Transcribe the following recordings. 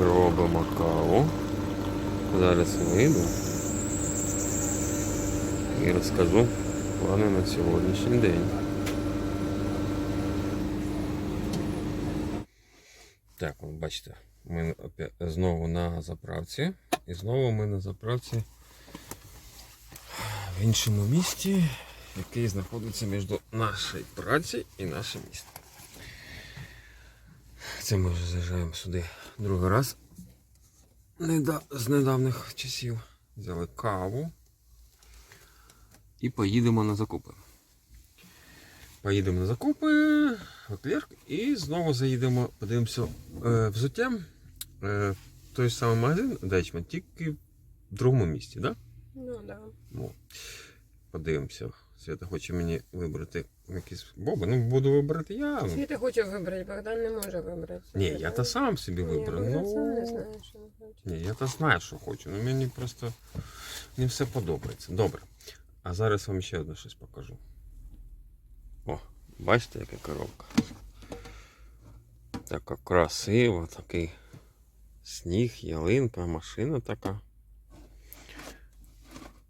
Робимо каву. Зараз вийду і розкажу плани на сьогоднішній день. Так, от бачите, ми знову на заправці. І знову ми на заправці в іншому місті, який знаходиться між нашою працею і нашим містом. Це ми вже заїжджаємо сюди другий раз. З недавніх часів. Взяли каву і поїдемо на закупи. Поїдемо на закупи, в і знову заїдемо, подивимося е, взуття. Е, в той самий магазин Дечман, тільки в другому місті, так? Да? Ну да. Ну, подивимося. Свята хоче мені вибрати якісь боби. Ну, буду вибрати я. ну. Світа хоче вибрати, Богдан не може вибрати. Ні, я то сам собі Ні, виберу. Богдан сам не Ну, знає, що хоче. ні, я то знаю, що хочу. Ну мені просто не все подобається. Добре. А зараз вам ще одне щось покажу. О, бачите, яка коробка. Така красива, такий сніг, ялинка, машина така.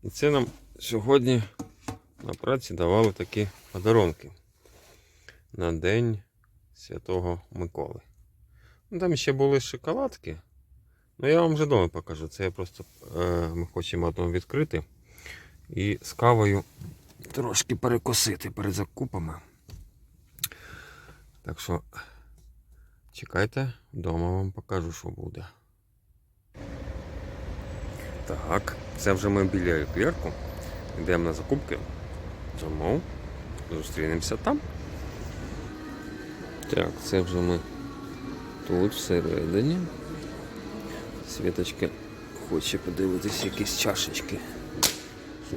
І це нам сьогодні на праці давали такі подарунки на День Святого Миколи. Ну, там ще були шоколадки. Ну я вам вже вдома покажу. Це я просто е, ми хочемо одного відкрити і з кавою трошки перекусити перед закупами. Так що чекайте, вдома вам покажу, що буде. Так, це вже ми біля клерку. Йдемо на закупки. Замов. Зустрінемося там. Так, це вже ми тут всередині. Світочка хоче подивитися якісь чашечки.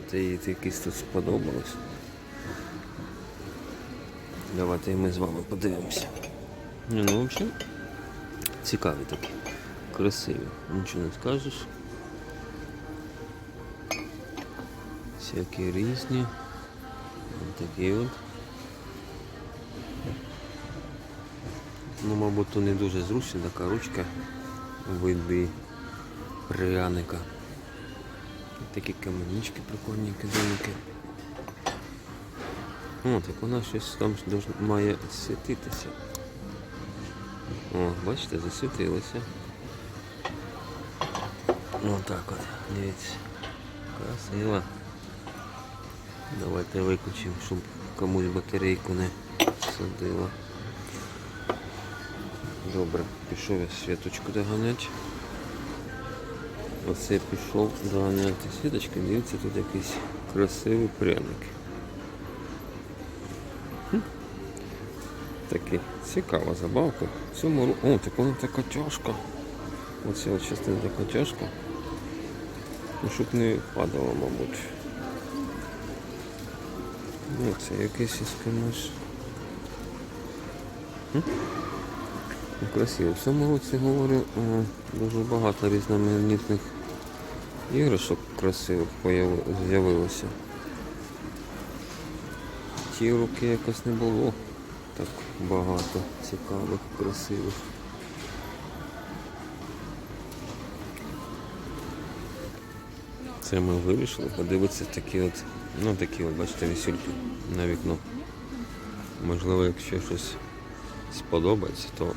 Що їй якісь тут сподобалось. Давайте і ми з вами подивимося. Ну взагалі цікаві такі. Красиві. Нічого не скажеш. Всякі різні. Такі от. Ну, мабуть, то не дуже зручна така ручка у виді пряника. Такі каменючки прикольні кидинки. О, так вона щось там має світитися. О, бачите, засвітилося. О, так от, дивіться. Красиво. Давайте виключимо, щоб комусь батарейку не садила. Добре, пішов я світочку доганяти. Оце пішов доганяти світочки, дивіться, тут якийсь красивий пряник. Хм. Такий цікава забавка. Цьому О, так вона така тяжка. Оця частина така тяжка. Ну, щоб не падало, мабуть. Ну, це якийсь ескімос. Ну, Красиво. В цьому році говорю е, дуже багато різноманітних іграшок красивих з'явилося. Ті роки якось не було так багато цікавих, красивих. Це ми вирішили подивитися такі от, ну такі от, бачите, вісюльки на вікно. Можливо, якщо щось сподобається, то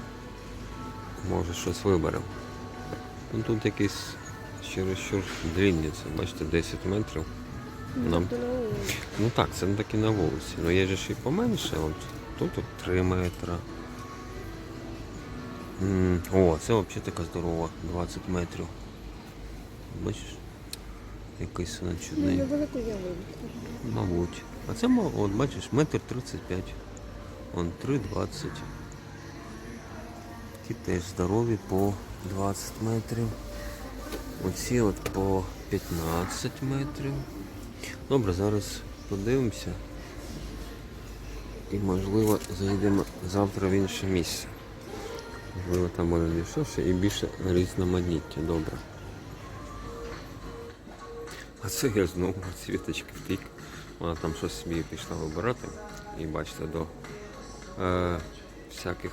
може щось виберемо. Ну, тут якісь чересчур длинні, це бачите, 10 метрів. Нам... Тобто. Ну так, це не таки на вулиці. Ну є ж і поменше, от тут от 3 метри. М, О, це взагалі така здорова, 20 метрів. Бачиш? Якийсь вона Ну, чудний. ялинку. Мабуть. А це, от бачиш, метр 35. Он 3,20. Ті теж здорові по 20 метрів. Оці от по 15 метрів. Добре, зараз подивимося. І можливо заїдемо завтра в інше місце. Можливо там буде дешевше і більше різноманіття. Добре. А це я знову світочки втік. Вона там щось собі пішла вибирати. І бачите, до е, всяких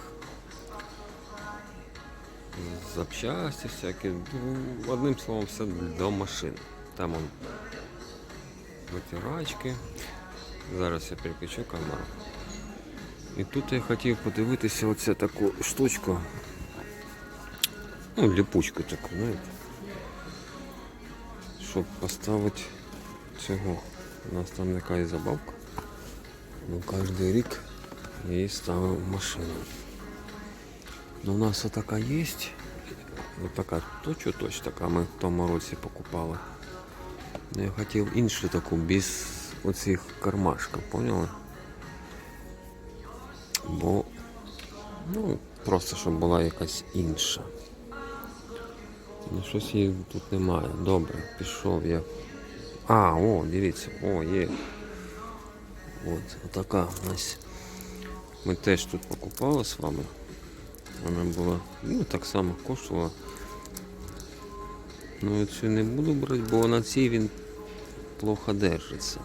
запчасті всякі. Ну, Одним словом, все до машин. Там он витирачки. Зараз я переключу камеру. І тут я хотів подивитися оце таку штучку. Ну, ліпучку таку, знаєте. Щоб поставити цього. У нас там і забавка. Ну, кожен рік її ставив в машину. Ну, у нас отака є. Ось така точно точно така ми в тому році покупали. Ну, я хотів іншу таку без оцих кармашків, поняли? Бо ну, просто щоб була якась інша. Ну, щось її тут немає. Добре, пішов я. А, о, дивіться, о, є. От, отака у нас. Ми теж тут покупали з вами. Вона була, ну так само коштувала. Ну цю не буду брати, бо на цій він плохо держиться.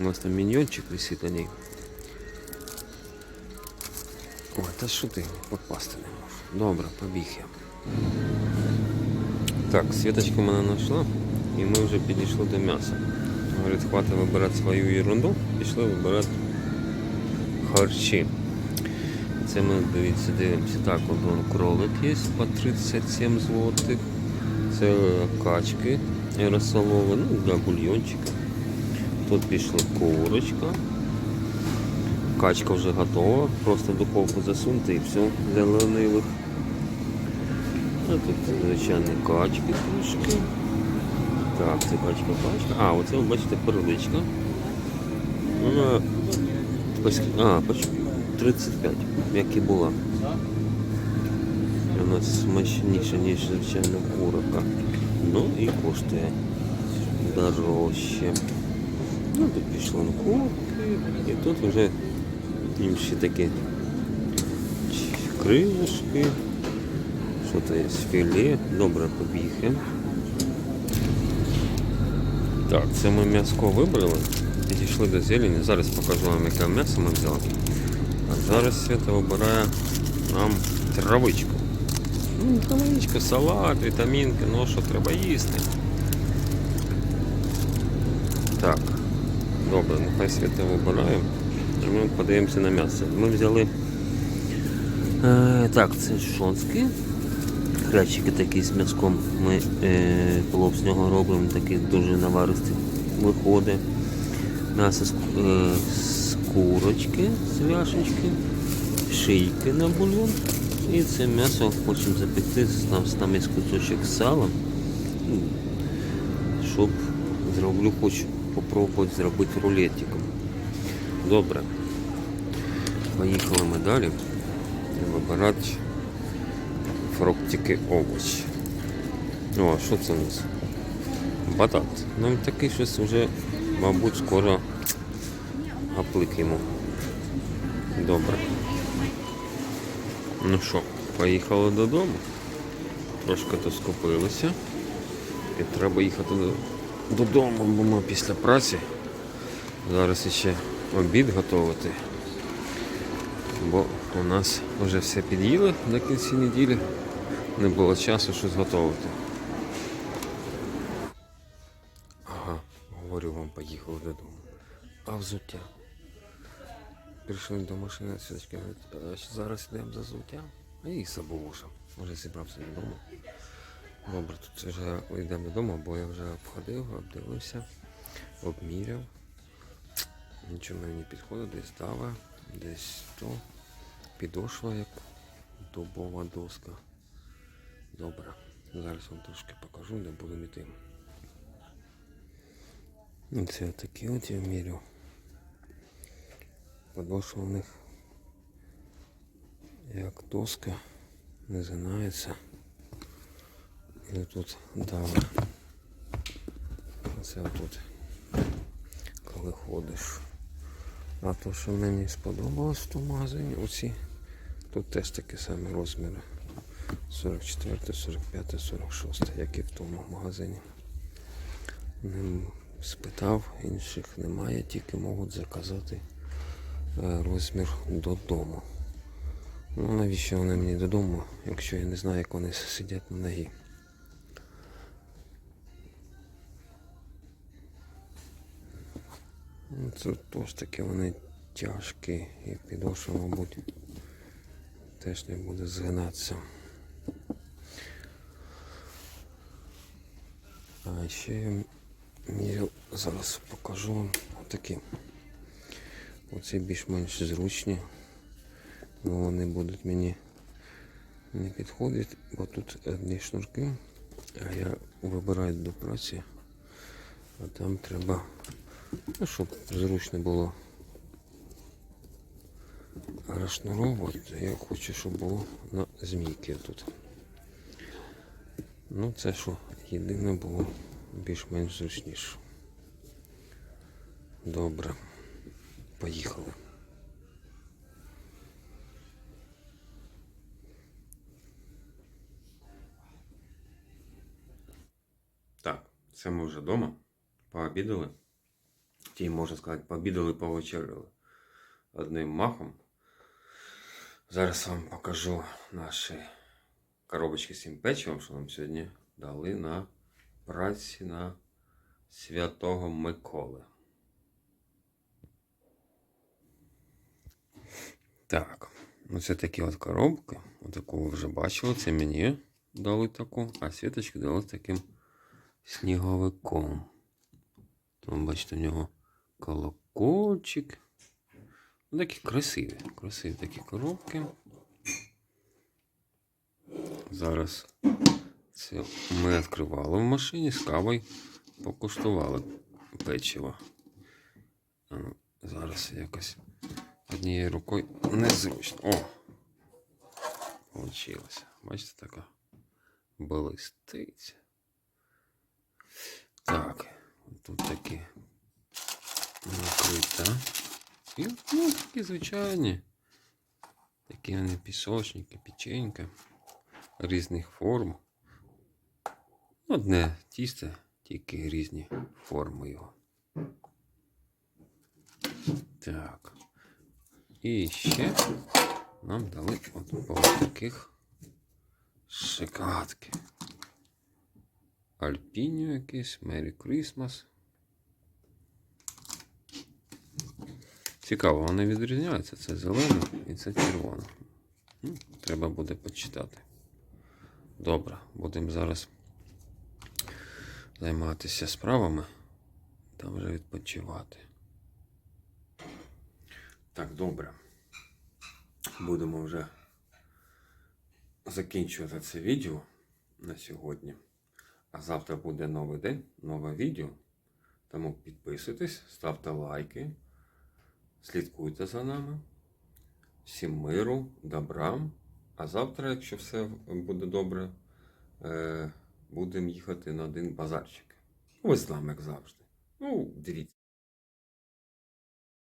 У нас там міньйончик висить на ній. Ой, та що ти попасти не можеш. Добре, побіг я. Так, Світочка мене знайшла і ми вже підійшли до м'яса. Говорить, хватить вибирати свою ерунду, пішли вибирати харчі. Це ми дивіться, дивимося. Так, от кролик є по 37 злотих. Це качки розсолові, ну для бульйончика. Тут пішла курочка. Качка вже готова, просто духовку засунути і все для ленивих. Тут звичайні качки трошки. Так, це качка качка. А, оце ви бачите переличка. Вона а, поч- 35, як і була. Вона смачніша, ніж звичайна курка. Ну і коштує дорожче. Ну, тут пішло і тут вже інші такі крилишки. Що то є філе, добре побіги. Так, це ми м'яско вибрали. Підійшли до зелені. Зараз покажу вам, яке м'ясо ми взяли. А зараз Свята вибирає нам травичку. Ну, травичка, салат, вітамінки, ну що треба їсти. Так, добре, нехай Свята вибирає. А ми подивимося на м'ясо. Ми взяли. Е, так, це шонський. Хрящики такі з м'язком. Ми е, плов з нього робимо, такий дуже наваристий виходить. М'ясо з, е, з курочки, з вяшечки, шийки на бульон. І це м'ясо хочемо запекти, там, там є кусочок сала. Ну, Щоб зроблю, хочу попробувати зробити рулетиком. Добре. Поїхали ми далі. Вибирати фруктики, овочі. О, а що це у нас? Батат. Нам такий щось вже, мабуть, скоро апликимо. Добре. Ну що, поїхали додому. Трошки то скупилися. І треба їхати додому, бо ми після праці. Зараз ще обід готувати. Бо у нас вже все під'їли до кінці неділі. Не було часу щось готувати. Ага, говорю вам, поїхали додому. А взуття. Прийшли до машини, сідочки говорить, «А зараз йдемо за взуття. А я їх забув уже. Вже зібрався додому. Добре, тут вже йдемо додому, бо я вже обходив, обдивився, обміряв. Нічого мені не підходить, десь дава, десь то. Підошва як дубова доска. Добре. Зараз вам трошки покажу, де буду. Ну, Це такі от я мірю. Подошва у них як доска не згинається. І тут дава. Це отут. Коли ходиш. А то, що мені сподобалось в тому магазині, оці тут теж такі самі розміри. 44, 45, 46, як і в тому магазині. Не спитав, інших немає, тільки можуть заказати е, розмір додому. Ну навіщо вони мені додому, якщо я не знаю, як вони сидять на ногі. Ну, Це теж таки вони тяжкі і підошва, мабуть, теж не буде згинатися. А ще я міряв, зараз покажу вам отакі. Оці більш-менш зручні. Ну вони будуть мені не підходити, бо тут одні шнурки, а я вибираю до праці, а там треба, ну, щоб зручно було розшнуровувати. Я хочу, щоб було на змійки тут. Ну, це що єдине було більш-менш зручніше. Добре. Поїхали. Так, це ми вже вдома. Пообідали. Ті, можна сказати, пообідали, повечеряли одним махом. Зараз вам покажу наші коробочки з цим печивом, що нам сьогодні дали на праці на Святого Миколи. Так, ну це такі от коробки. Отаку ви вже бачили, це мені дали таку, а світочки дали таким сніговиком. Там, бачите, в нього колокольчик. Ну, такі красиві, красиві такі коробки. Зараз це ми відкривали в машині з кавою, покуштували печиво. Зараз якось однією рукою незручно. О! Получилося. Бачите, така блистиця. Так, тут такі накрита. І ну, такі звичайні. Такі вони пісочники, печенька різних форм. Одне тісто, тільки різні форми його. Так. І ще нам дали от таких шоколадки. Альпінію якийсь, Merry Christmas. Цікаво, вони відрізняються. Це зелена і це червона. Ну, Треба буде почитати. Добре, будемо зараз займатися справами та вже відпочивати. Так, добре. Будемо вже закінчувати це відео на сьогодні. А завтра буде новий день, нове відео. Тому підписуйтесь, ставте лайки, слідкуйте за нами. Всім миру, добра. А завтра, якщо все буде добре, е, будемо їхати на один базарчик. З як завжди. Ну, дивіться.